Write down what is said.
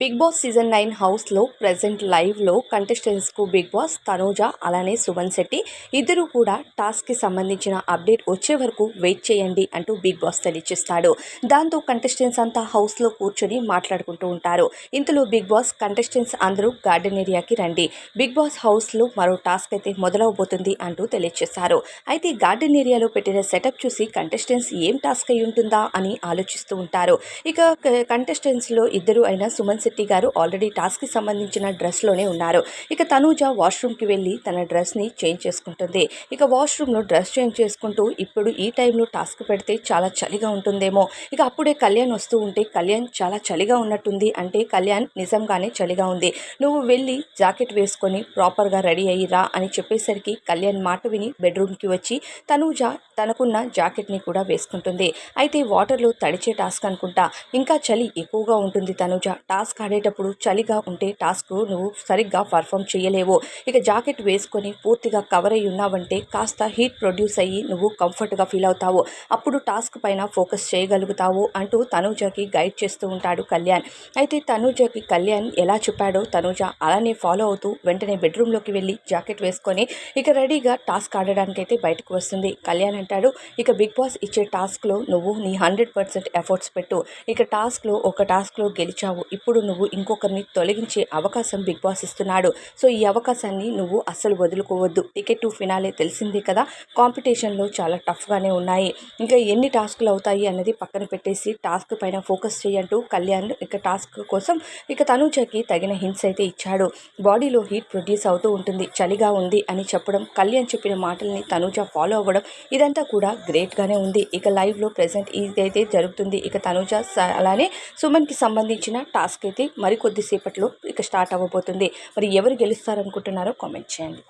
Big Boss season nine హౌస్లో present లైవ్లో కంటెస్టెంట్స్కు బిగ్ బాస్ తనూజ అలానే సుమన్ శెట్టి ఇద్దరు కూడా టాస్క్కి సంబంధించిన అప్డేట్ వచ్చే వరకు వెయిట్ చేయండి అంటూ బిగ్ బాస్ తెలియజేస్తాడు. దాంతో కంటెస్టెంట్స్ అంతా హౌస్లో కూర్చొని మాట్లాడుకుంటూ ఉంటారు. ఇంతలో బిగ్ బాస్ కంటెస్టెంట్స్ అందరూ గార్డెన్ ఏరియాకి రండి. బిగ్ బాస్ హౌస్లో మరో టాస్క్ అయితే మొదలవబోతుంది అంటూ తెలియచేశారు అయితే గార్డెన్ ఏరియాలో పెట్టిన సెటప్ చూసి కంటెస్టెంట్స్ ఏం టాస్క్ అయి ఉంటుందా అని ఆలోచిస్తూ ఉంటారు. ఇక కంటెస్టెంట్స్లో ఇద్దరు అయిన సుమన్ శెట్టి గారు ఆల్రెడీ టాస్క్కి సంబంధించిన డ్రెస్లోనే ఉన్నారు. ఇక తనూజ వాష్రూమ్కి వెళ్ళి తన డ్రెస్ని చేంజ్ చేసుకుంటుంది. ఇక వాష్రూమ్లో డ్రెస్ చేంజ్ చేసుకుంటూ ఇప్పుడు ఈ టైంలో టాస్క్ పెడితే చాలా చలిగా ఉంటుందేమో. ఇక అప్పుడే కళ్యాణ్ వస్తూ ఉంటే కళ్యాణ్ చాలా చలిగా ఉన్నట్టుంది. అంటే కళ్యాణ్ నిజంగానే చలిగా ఉంది. నువ్వు వెళ్ళి జాకెట్ వేసుకొని ప్రాపర్గా రెడీ అయ్యి రా అని చెప్పేసరికి కళ్యాణ్ మాట విని బెడ్రూమ్కి వచ్చి తనూజ తనకున్న జాకెట్ని కూడా వేసుకుంటుంది. అయితే వాటర్లో తడిచే టాస్క్ అనుకుంటా. ఇంకా చలి ఎక్కువగా ఉంటుంది తనూజ. టాస్క్ ఆడేటప్పుడు చలిగా ఉంటే టాస్క్ నువ్వు సరిగ్గా పర్ఫామ్ చేయలేవు. ఇక జాకెట్ వేసుకొని పూర్తిగా కవర్ అయ్యి ఉన్నావంటే కాస్త హీట్ ప్రొడ్యూస్ అయ్యి నువ్వు కంఫర్ట్గా ఫీల్ అవుతావు. అప్పుడు టాస్క్ పైన ఫోకస్ చేయగలుగుతావు అంటూ తనూజకి గైడ్ చేస్తూ ఉంటాడు కళ్యాణ్. అయితే తనూజకి కళ్యాణ్ ఎలా చెప్పాడో తనూజ అలానే ఫాలో అవుతూ వెంటనే బెడ్రూమ్లోకి వెళ్ళి జాకెట్ వేసుకొని ఇక రెడీగా టాస్క్ ఆడడానికైతే బయటకు వస్తుంది. కళ్యాణ్ అంటాడు ఇక బిగ్ బాస్ ఇచ్చే టాస్క్లో నువ్వు నీ హండ్రెడ్ పర్సెంట్ ఎఫర్ట్స్ పెట్టు. ఇక టాస్క్లో ఒక టాస్క్లో గెలిచావు. ఇప్పుడు నువ్వు ఇంకొకరిని తొలగించే అవకాశం బిగ్ బాస్ ఇస్తున్నాడు. సో ఈ అవకాశాన్ని నువ్వు అస్సలు వదులుకోవద్దు. టికెట్ టు ఫినాలే తెలిసిందే కదా? కాంపిటీషన్లో చాలా టఫ్గానే ఉన్నాయి. ఇంకా ఎన్ని టాస్క్లు అవుతాయి అన్నది పక్కన పెట్టేసి టాస్క్ పైన ఫోకస్ చేయంటూ కళ్యాణ్ ఇక టాస్క్ కోసం ఇక తనూజకి తగిన హింట్స్ అయితే ఇచ్చాడు. బాడీలో హీట్ ప్రొడ్యూస్ అవుతూ ఉంటుంది. చలిగా ఉంది అని చెప్పడం కళ్యాణ్ చెప్పిన మాటల్ని తనూజ ఫాలో అవ్వడం ఇదంతా కూడా గ్రేట్గానే ఉంది. ఇక లైవ్లో ప్రజెంట్ ఇదైతే జరుగుతుంది. ఇక తనూజ అలానే సుమన్కి సంబంధించిన టాస్క్ అయితే మరికొద్దిసేపట్లో ఇక స్టార్ట్ అవ్వబోతుంది. మరి ఎవరు గెలుస్తారనుకుంటున్నారో కామెంట్ చేయండి.